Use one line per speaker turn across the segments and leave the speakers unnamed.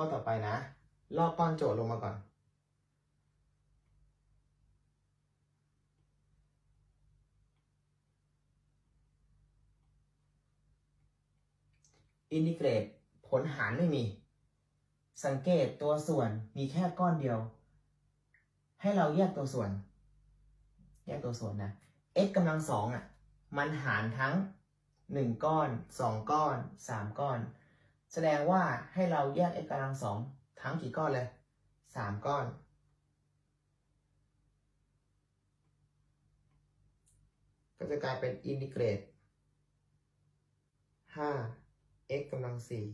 ข้อต่อไปนะ ลอกก้อนโจทย์ลงมาก่อน อินทิเกรตผลหารไม่มี สังเกตตัวส่วนมีแค่ก้อนเดียว ให้เราแยกตัวส่วน แยกตัวส่วนนะ x กำลังสองอะ มันหารทั้ง1ก้อน2ก้อน3ก้อน แสดงว่าให้เราแยก x กำลังสองทั้งกี่ก้อนเลย3ก้อน ก็จะกลายเป็นอินทิเกรต5 x กำลังสี่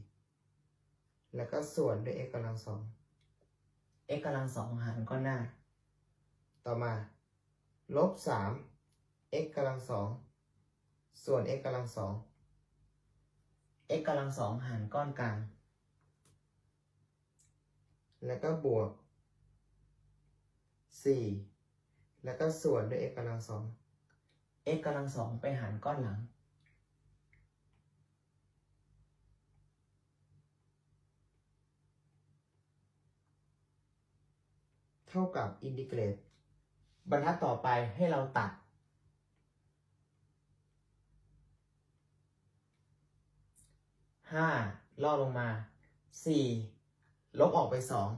แล้วก็ส่วนด้วย x กำลังสอง x กำลังสองหารก้อนหน้า ต่อมา ลบสาม x กำลังสอง ส่วน x กำลังสอง x กำลังสองหารก้อนกลาง แล้วก็บวกสี่แล้วก็ส่วนด้วย x กำลังสอง x กำลังสองไปหารก้อนหลัง เท่ากับอินทิเกรต บรรทัดต่อไปให้เราตัด ห้าล่อลงมาสี่ลบออกไปสอง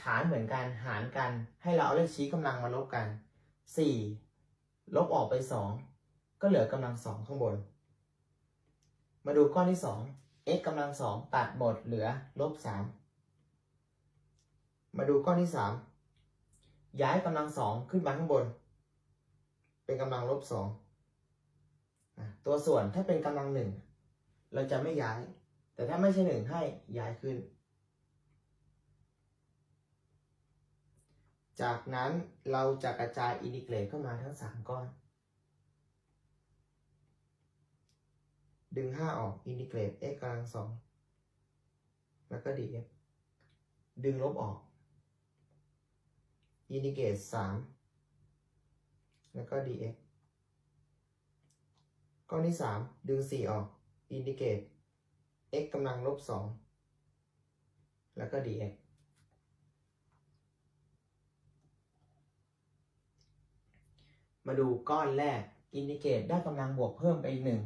ฐานเหมือนกันหารกันให้เราเอาเลขชี้กำลังมาลบกันสี่ลบออกไปสองก็เหลือกำลังสองข้างบน มาดูก้อนที่สอง x กำลังสองตัดหมดเหลือลบสามมาดูก้อนที่สามย้ายกำลังสองขึ้นมาข้างบน เป็นกำลังลบสองตัวส่วนถ้าเป็นกำลังหนึ่งเราจะไม่ย้าย แต่ถ้าไม่ใช่หนึ่งให้ย้ายขึ้น จากนั้นเราจะกระจายอินทิเกรตเข้ามาทั้งสามก้อน ดึงห้าออกอินทิเกรต x กำลังสองแล้วก็ dx ดึงลบออกอินทิเกรตสามแล้วก็ dx ก้อนที่สามดึงสี่ออกอินทิเกรต x กำลังลบสองแล้วก็ dx มาดูก้อนแรก อินทิเกรตได้กำลังบวกเพิ่มไปอีกหนึ่ง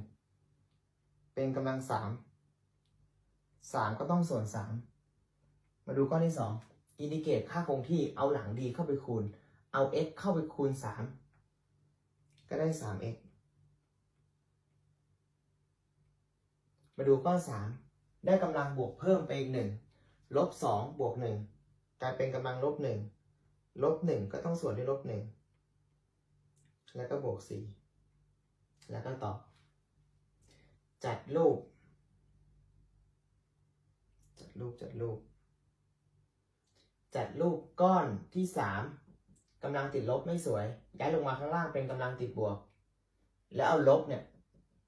เป็นกำลังสาม สามก็ต้องส่วนสาม มาดูก้อนที่สอง อินดิเกตค่าคงที่เอาหลังดีเข้าไปคูณ เอา x เข้าไปคูณ3ก็ได้ 3x ม มาดูก้อน3ได้กำลังบวกเพิ่มไปอีก1ลบ2บวก1กลายเป็นกำลังลบ1ลบ1ก็ต้องส่วนด้วยลบ1แล้วก็บวก4แล้วก็ต่อจัดรูป จัดรูปจัดรูป จัดรูปก้อนที่สามกำลังติดลบไม่สวย ย้ายลงมาข้างล่างเป็นกำลังติดบวก แล้วเอาลบเนี่ย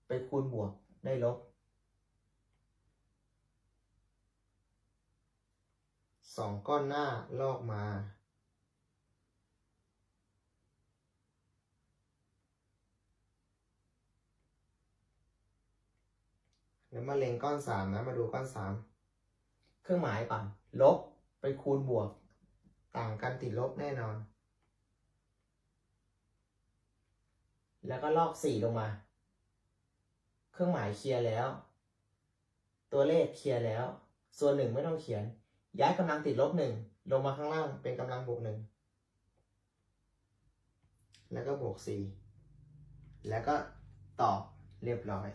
ไปคูณบวกได้ลบ สองก้อนหน้าลอกมา แล้วมาเล็งก้อนสามนะ มาดูก้อนสามเครื่องหมายก่อน ลบไปคูณบวก ต่างกันติดลบแน่นอน แล้วก็ลอกสี่ลงมา เครื่องหมายเคลียร์แล้ว ตัวเลขเคลียร์แล้ว ส่วนหนึ่งไม่ต้องเขียน ย้ายกำลังติดลบหนึ่งลงมาข้างล่างเป็นกำลังบวกหนึ่งแล้วก็บวกสี่แล้วก็ตอบเรียบร้อย